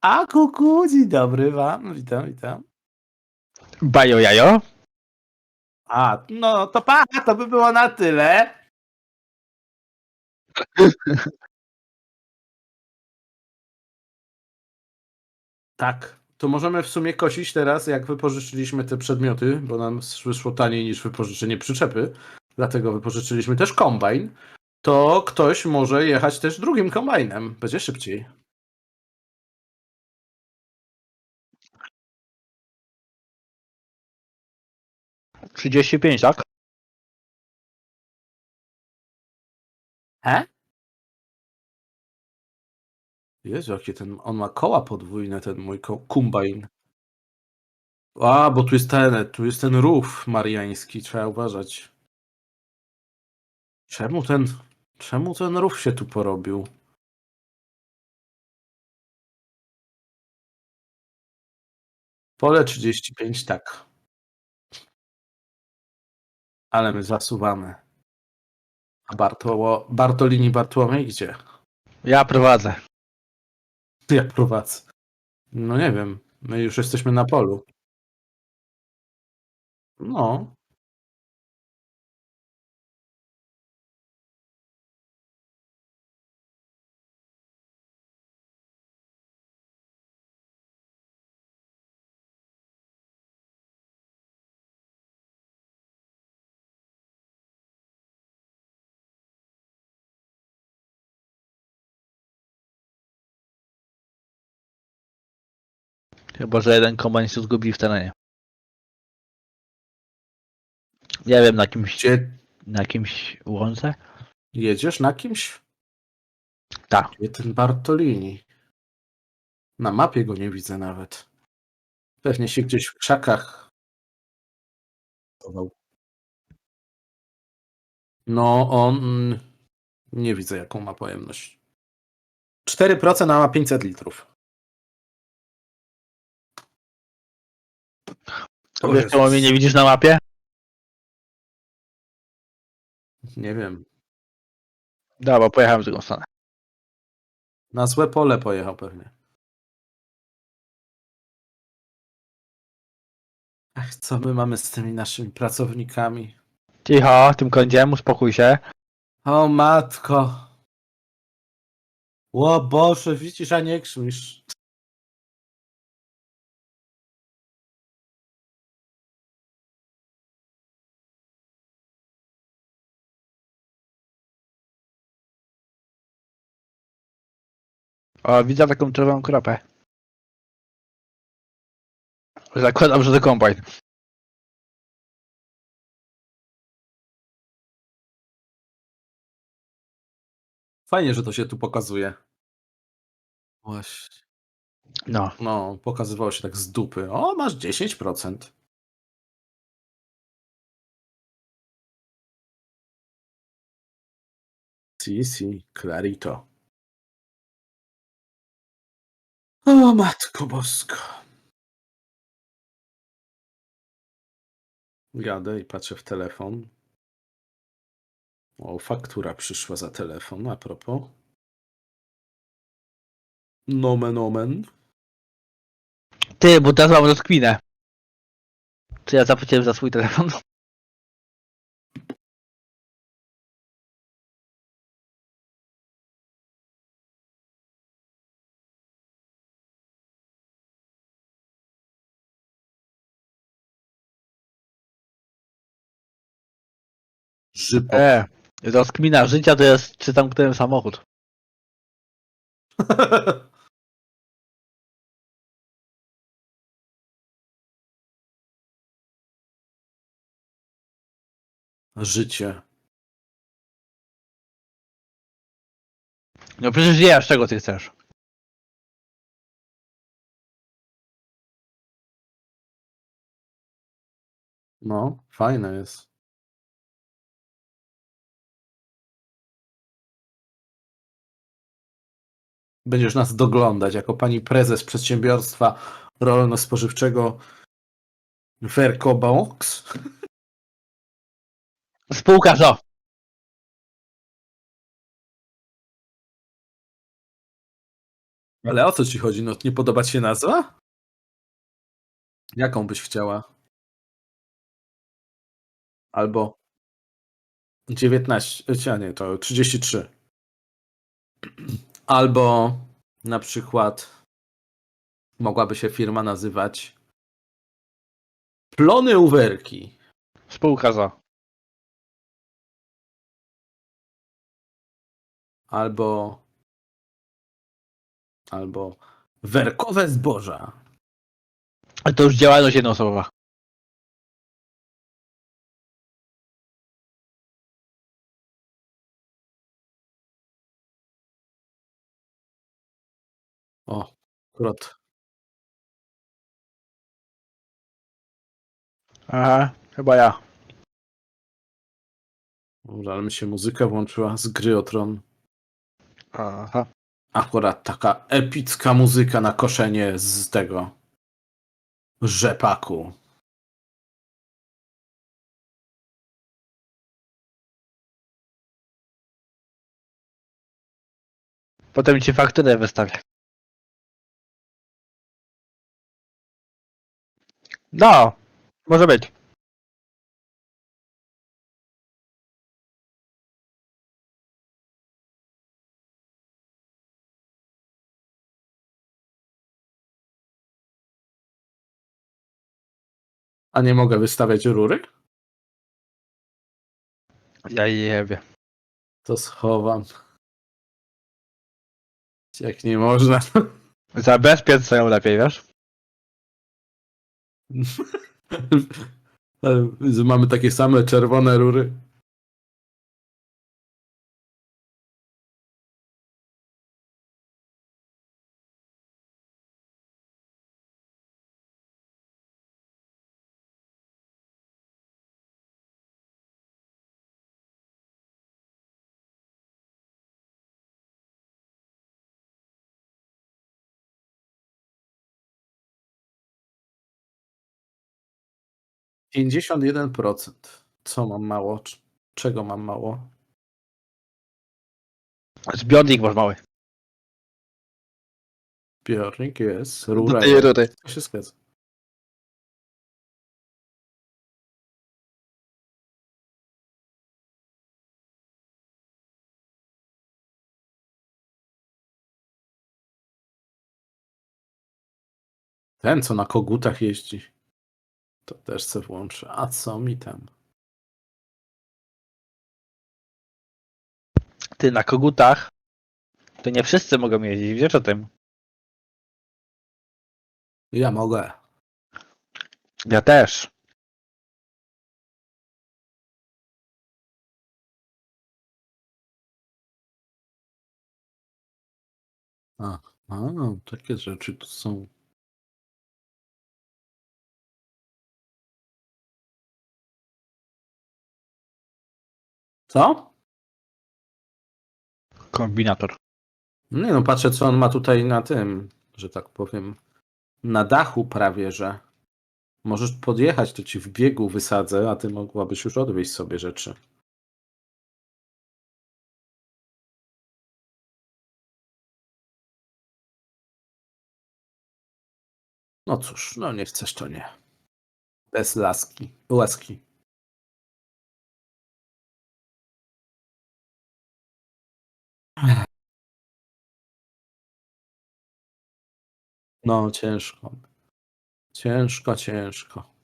A kuku, dzień dobry wam. Witam, witam. Bajo jajo? A, no to pa, to by było na tyle. Tak, to możemy w sumie kosić teraz, jak wypożyczyliśmy te przedmioty, bo nam wyszło taniej niż wypożyczenie przyczepy, dlatego wypożyczyliśmy też kombajn, to ktoś może jechać też drugim kombajnem, będzie szybciej. Trzydzieści pięć, tak? He? Jezu, jakie ten, on ma koła podwójne, ten mój ko- kombajn. A, bo tu jest ten, tu jest ten rów mariański, trzeba uważać. Czemu ten, czemu ten rów się tu porobił? Pole 35, tak. Ale my zasuwamy. A Bartolo, Bartolini Bartłomiej gdzie? Ja prowadzę. Ja prowadzę. No nie wiem, my już jesteśmy na polu. No, Chyba, że jeden kombajn się zgubi w terenie. Nie wiem, na jakimś, gdzie na jakimś łące? jedziesz na kimś? Tak. Gdzie ten Bartolini? Na mapie go nie widzę nawet. Pewnie się gdzieś w krzakach chował. No, on... Nie widzę, jaką ma pojemność. 4% a ma 500 litrów. O Wiesz, czemu mnie nie widzisz na mapie? Nie wiem. Da, bo pojechałem w drugą stronę. Na złe pole pojechał pewnie. Ach, co my mamy z tymi naszymi pracownikami? Cicho, tym kądziem, uspokój się. O matko. O Boże, widzisz, a nie krzmisz. O, widzę taką czerwoną kropę. Zakładam, że to kombajn. Fajnie, że to się tu pokazuje. Właśnie. No. No, pokazywało się tak z dupy. O, masz 10%. Si, si, Clarito. O, matko bosko. Jadę i patrzę w telefon. O, faktura przyszła za telefon, a propos. Nomen omen. Ty, bo teraz mam rozkminę. Czy ja zapłaciłem za swój telefon? Żypo. E, rozkmina życia to jest, czy zamknąłem samochód. Życie. No przecież wiesz, czego ty chcesz. No, fajne jest. Będziesz nas doglądać jako pani prezes przedsiębiorstwa rolno-spożywczego Verkobox. Spółka ZO. Ale o co ci chodzi? No nie podoba ci się nazwa? Jaką byś chciała? Albo 19, a nie, to 33. Albo na przykład mogłaby się firma nazywać Plony Uwerki. Spółka za. Albo albo Werkowe Zboża. Ale to już działalność jednoosobowa. Akurat Aha, chyba ja. Dobrze, ale mi się muzyka włączyła z gry o tron. Aha. Akurat taka epicka muzyka na koszenie z tego rzepaku. Potem ci fakturę wystawię. No, może być. A nie mogę wystawiać rury? Ja wiem. To schowam. Jak nie można. Zabezpiecz sobie ją lepiej, wiesz? Mamy takie same czerwone rury. Pięćdziesiąt jeden procent. Co mam mało? Cz- Czego mam mało? Zbiornik masz mały. Zbiornik jest, rura jest. rury. To się zgadza. Ten, co na kogutach jeździ. To też se włączę. A co mi tam? Ty na kogutach to nie wszyscy mogą jeździć, wiesz o tym? Ja mogę. Ja też. A, takie rzeczy tu są. Co? Kombinator. Nie no, patrzę co on ma tutaj na tym, że tak powiem, na dachu prawie, że możesz podjechać, to ci w biegu wysadzę, a ty mogłabyś już odwieźć sobie rzeczy. No cóż, no nie chcesz to nie. Bez laski, łaski. No ciężko. Ciężko, ciężko.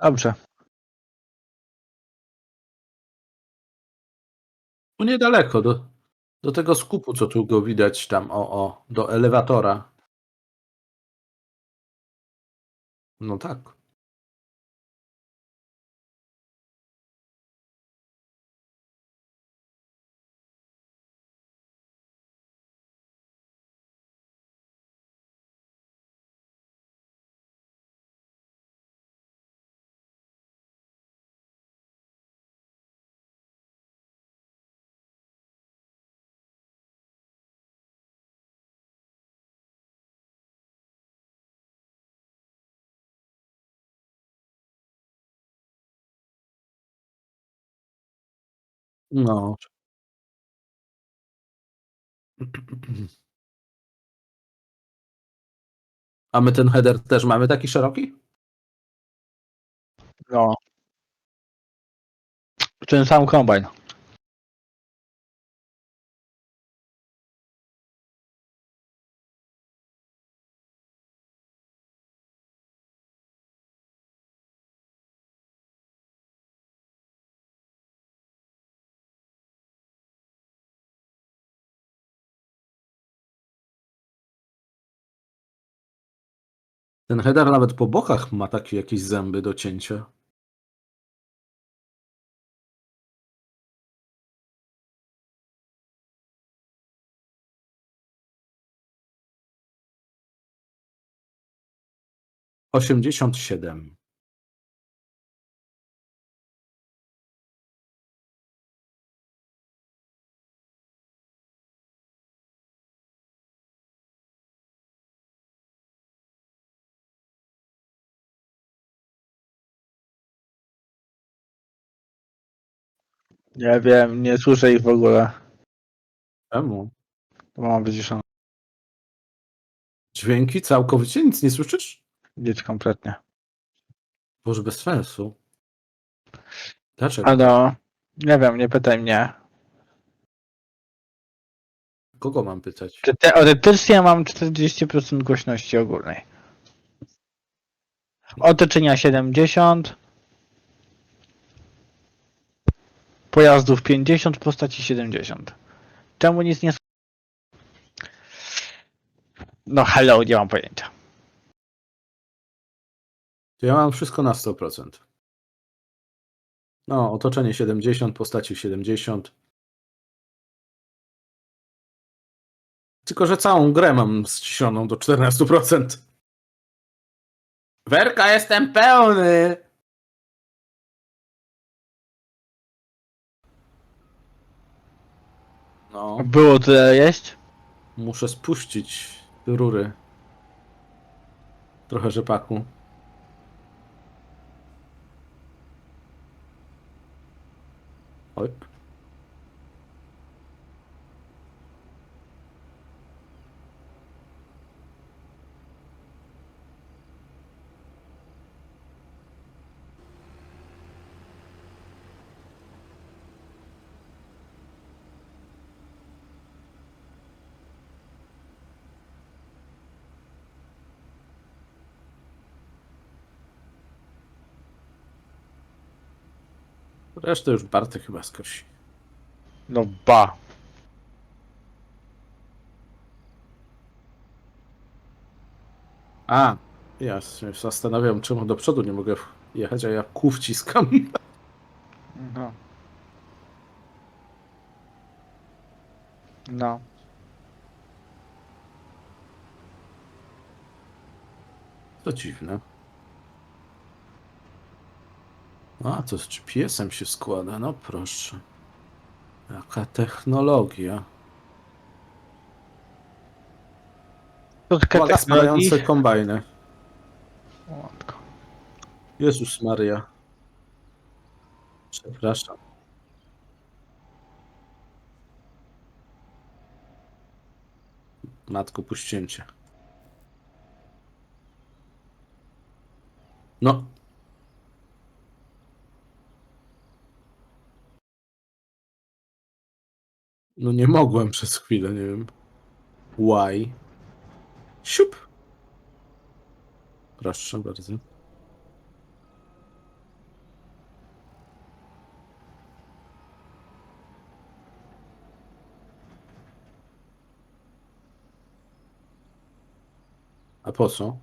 Dobrze. No niedaleko, do, do tego skupu, co tu go widać tam, o, o, do elewatora. No tak. No. A my ten header też mamy taki szeroki? No. Ten sam kombajn. Ten header nawet po bokach ma takie jakieś zęby do cięcia. Osiemdziesiąt siedem. Nie wiem, nie słyszę ich w ogóle. Czemu? To mam wyciszone. Dźwięki całkowicie nic nie słyszysz? Nic kompletnie. Boże, bez sensu. Dlaczego? Ale nie wiem, nie pytaj mnie. Kogo mam pytać? Czy teoretycznie mam 40% głośności ogólnej. Otoczenia 70. Pojazdów 50, postaci 70. Czemu nic nie... No hello, nie mam pojęcia. Ja mam wszystko na 100%. No, otoczenie 70, postaci 70. Tylko, że całą grę mam ściszoną do 14%. Werka, jestem pełny! No, Było tyle jeść? muszę spuścić rury. Trochę rzepaku. Oj. Resztę już Bartek chyba skosi. No ba. A, ja się zastanawiam, czemu do przodu nie mogę jechać, a ja kół wciskam. No. No. To dziwne. A, to z GPS-em się składa, no proszę. Jaka technologia. Technologii. spadające kombajny. Jezus Maria. Przepraszam. Matko, puściłem cię. No. No nie mogłem przez chwilę, nie wiem. Why? Siup. Proszę bardzo. A po co?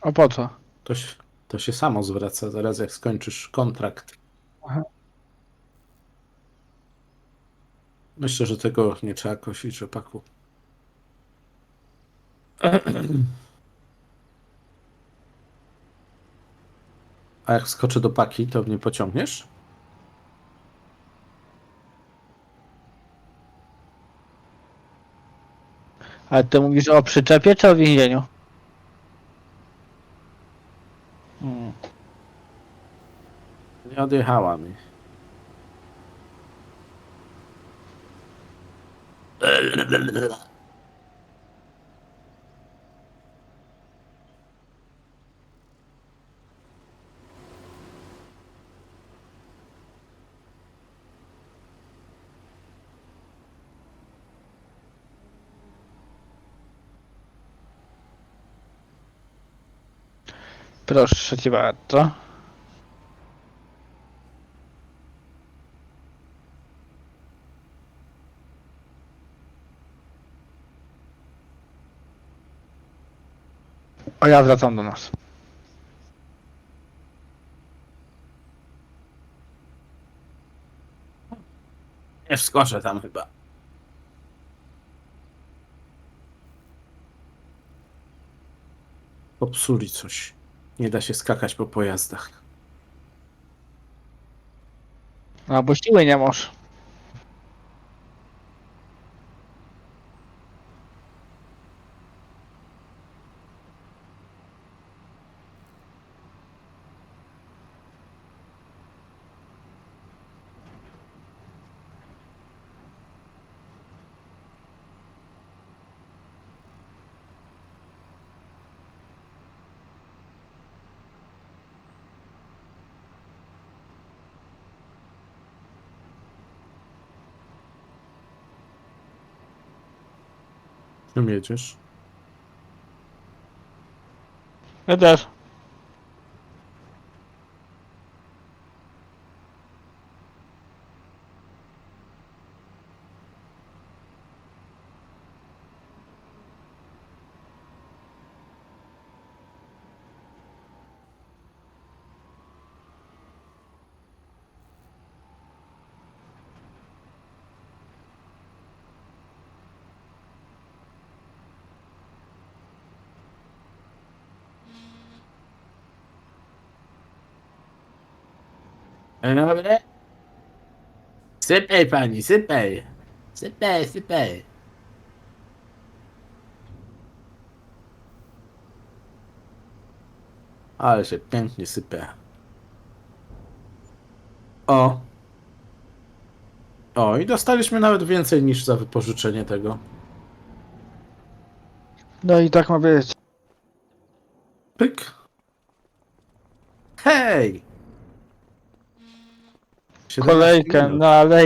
A po co? To się, to się samo zwraca zaraz jak skończysz kontrakt. Aha. Myślę, że tego nie trzeba kosić rzepaku. A jak skoczę do paki, to mnie pociągniesz? Ale ty mówisz o przyczepie czy o więzieniu? Ja Odjechała mi. Proszę cię bardzo. O ja wracam do nas. Nie wskoczę tam chyba. Popsuli coś. Nie da się skakać po pojazdach. No bo siły nie masz. Czym jedziesz? Ja dobry. Sypej pani, sypej. Sypej, sypej. Ale się pięknie sypie. O. O, i dostaliśmy nawet więcej niż za wypożyczenie tego. No i tak ma być. Pyk. Hej! 17 Kolejkę minut. na alei.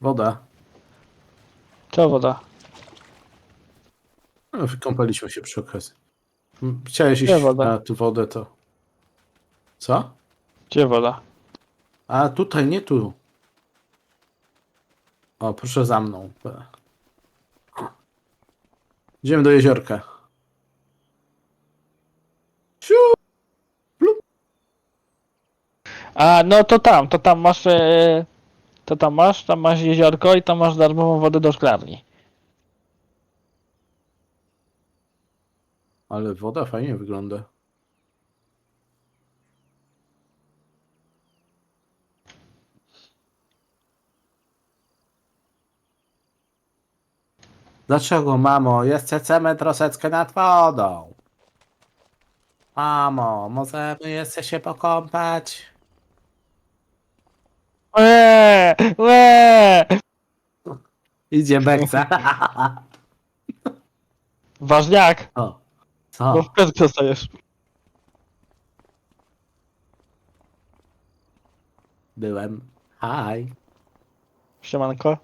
Woda. Co woda? No, wykąpaliśmy się przy okazji. M, Chciałeś iść woda? na tu wodę, to... Co? Gdzie woda? A tutaj, nie tu. O, proszę za mną. Idziemy do jeziorka. Siu! A no to tam, to tam masz. E, to tam masz, tam masz jeziorko i tam masz darmową wodę do szklarni. Ale woda fajnie wygląda. Dlaczego, mamo? Jest chcemy troszeczkę nad wodą. Mamo, możemy jeszcze się pokąpać? Eee, eee. Idzie Beksa. Ważniak, o, bo co? w pęd dostajesz. Byłem. Hi. Siemanko.